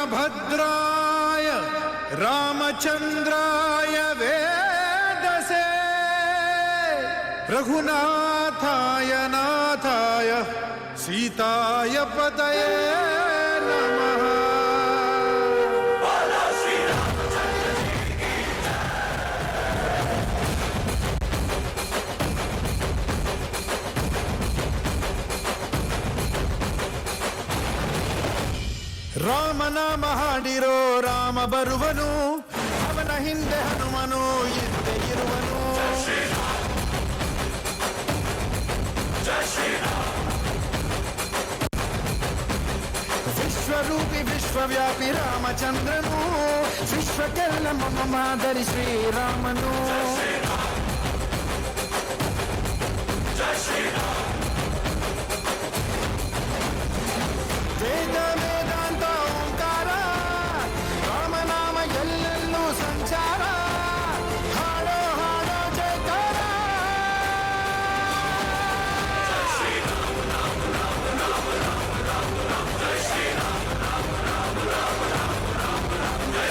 रामभद्राय रामचन्द्राय वेदसे रघुनाथाय नाथाय सीताय पतये नमः। ರಾಮನಾಮ ಹಾಡಿರೋ ರಾಮ ಬರುವನು ಅವನ ಹಿಂದೆ ಹನುಮನು ಇದ್ದೇ ಇರುವನು ವಿಶ್ವರೂಪಿ ವಿಶ್ವವ್ಯಾಪಿ ರಾಮಚಂದ್ರನು ವಿಶ್ವಕ್ಕೆಲ್ಲ ಮಮ ಮಾದರಿ ಶ್ರೀರಾಮನು ವೇದ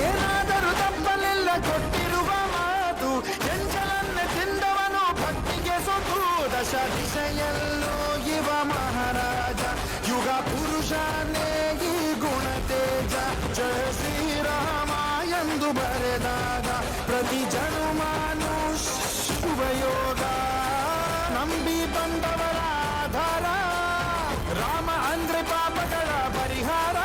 ಏನಾದರೂ ತಪ್ಪಲಿಲ್ಲ ಕೊಟ್ಟಿರುವ ಮಾತು ಎಂಜಲನ್ನೇ ತಿಂದವನು ಭಕ್ತಿಗೆ ಸೊತು ದಶ ದಿಶೆಯಲ್ಲೂ ಇವ ಮಹಾರಾಜ ಯುಗ ಪುರುಷನೇ ಈ ಗುಣ ತೇಜ ಜಯ ಶ್ರೀರಾಮ ಎಂದು ಬರೆದಾಗ ಪ್ರತಿ ಜನುಮಾನು ಶುಭಯೋಗ ನಂಬಿ ಬಂದವರ ಆಧಾರ ರಾಮ ಅಂದ್ರೆ ಪಾಪಗಳ ಪರಿಹಾರ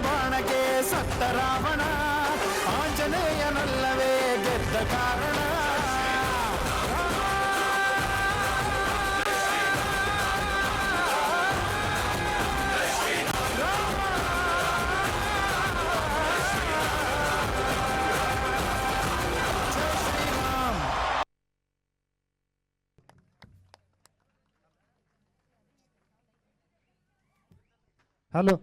ಬಿಟ್ಟ ಬಾಣಕ್ಕೆ ಸತ್ತ ರಾವಣ ಆಂಜನೇಯನಲ್ಲವೇ ಗೆದ್ದ ಕಾರಣ ಜೈ ಶ್ರೀರಾಮ್ హలో